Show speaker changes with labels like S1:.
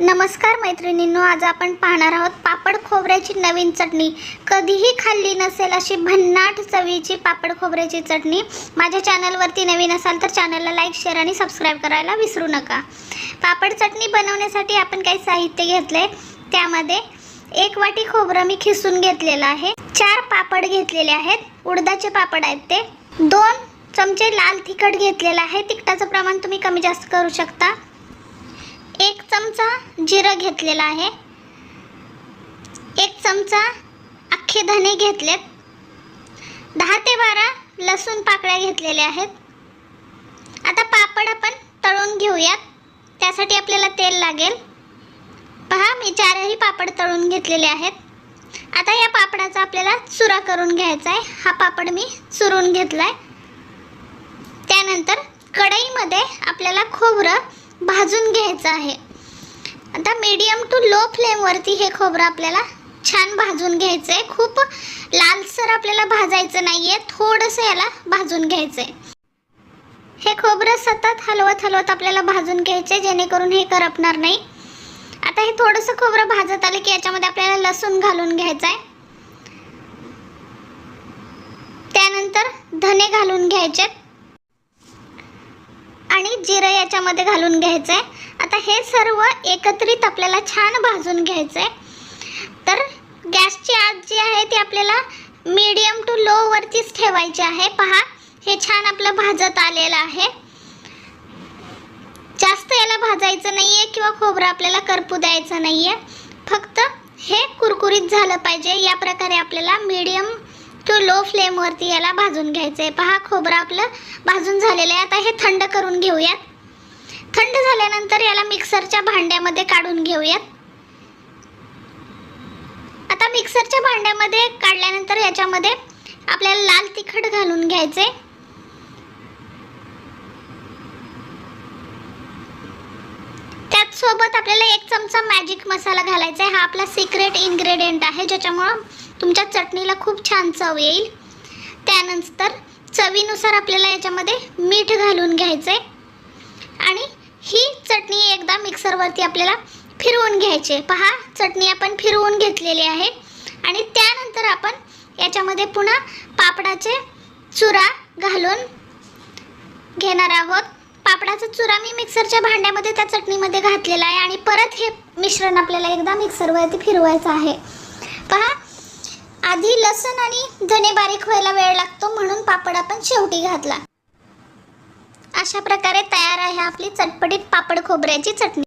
S1: नमस्कार मैत्रिणींनो आज आपण पाहणार आहोत पापड खोबऱ्याची नवीन चटणी. कधीही खाल्ली नसेल अशी भन्नाट चवीची पापड खोबऱ्याची चटणी माझ्या चॅनलवरती नवीन असाल तर चॅनलला लाईक शेअर आणि सबस्क्राईब करायला विसरू नका. पापड चटणी बनवण्यासाठी आपण काही साहित्य घेतले त्यामध्ये एक वाटी खोबरं मी खिसून घेतलेलं आहे. चार पापड घेतलेले आहेत. उडदाचे पापड आहेत ते. दोन चमचे लाल तिखट घेतलेलं आहे. तिखटाचं प्रमाण तुम्ही कमी जास्त करू शकता. एक चमचा जिरं घेतलेला आहे. एक चमचा अख्खे धने घेतलेत. दहा ते बारा लसूण पाकळ्या घेतलेल्या आहेत. आता पापड आपण तळून घेऊयात. त्यासाठी आपल्याला तेल लागेल. पहा मी चारही पापड तळून घेतलेले आहेत. आता या पापडाचा आपल्याला चुरा करून घ्यायचा आहे. हा पापड मी चुरून घेतला आहे त्यानंतर कढईमध्ये आपल्याला खोबरं भाजून घ्यायचं आहे. आता मीडियम टू लो फ्लेमवरती हे खोबरं आपल्याला छान भाजून घ्यायचं आहे खूप लालसर आपल्याला भाजायचं नाही आहे थोडंसं याला भाजून घ्यायचं आहे हे खोबरं सतत हलवत हलवत आपल्याला भाजून घ्यायचं आहे जेणेकरून हे करपणार नाही. आता हे थोडंसं खोबरं भाजत आलं की याच्यामध्ये आपल्याला लसूण घालून घ्यायचं आहे त्यानंतर धने घालून घ्यायचे. आणि जिरं याच्यामध्ये घालून घ्यायचं आहे आता हे सर्व एकत्रित आपल्याला छान भाजून घ्यायचं आहे तर गॅसची आग जी आहे ती आपल्याला मीडियम टू लोवरचीच ठेवायची आहे. पहा हे छान आपलं भाजत आलेलं आहे. जास्त याला भाजायचं नाही आहे किंवा खोबरं आपल्याला करपू द्यायचं नाही आहे फक्त हे कुरकुरीत झालं पाहिजे. या प्रकारे आपल्याला मीडियम तो लो फ्लेमवरती याला भाजून घ्यायचं आहे पहा खोबरं आपलं भाजून झालेलं आहे. आता हे थंड करून घेऊयात. थंड झाल्यानंतर याला मिक्सरच्या भांड्यामध्ये काढून घेऊयात. आता मिक्सरच्या भांड्यामध्ये काढल्यानंतर याच्यामध्ये आपल्याला लाल तिखट घालून घ्यायचे त्याचसोबत आपल्याला एक चमचा मॅजिक मसाला घालायचा आहे हा आपला सिक्रेट इन्ग्रेडियंट आहे. ज्याच्यामुळं तुमच्या चटणीला खूप छान चव येईल. त्यानंतर चवीनुसार आपल्याला याच्यामध्ये मीठ घालून घ्यायचं आहे आणि ही चटणी एकदा मिक्सरवरती आपल्याला फिरवून घ्यायची पहा चटणी आपण फिरवून घेतलेली आहे. आणि त्यानंतर आपण याच्यामध्ये पुन्हा पापडाचे चुरा घालून घेणार आहोत. पापडाचा चुरा मी मिक्सरच्या भांड्यामध्ये त्या चटणीमध्ये घातलेला आहे. आणि परत हे मिश्रण आपल्याला एकदा मिक्सरवरती फिरवायचं आहे. आधी लसण आणि धने बारीक व्हायला वेळ लागतो म्हणून पापड आपण शेवटी घातला. अशा प्रकारे तयार आहे आपली चटपटीत पापड खोबऱ्याची चटणी.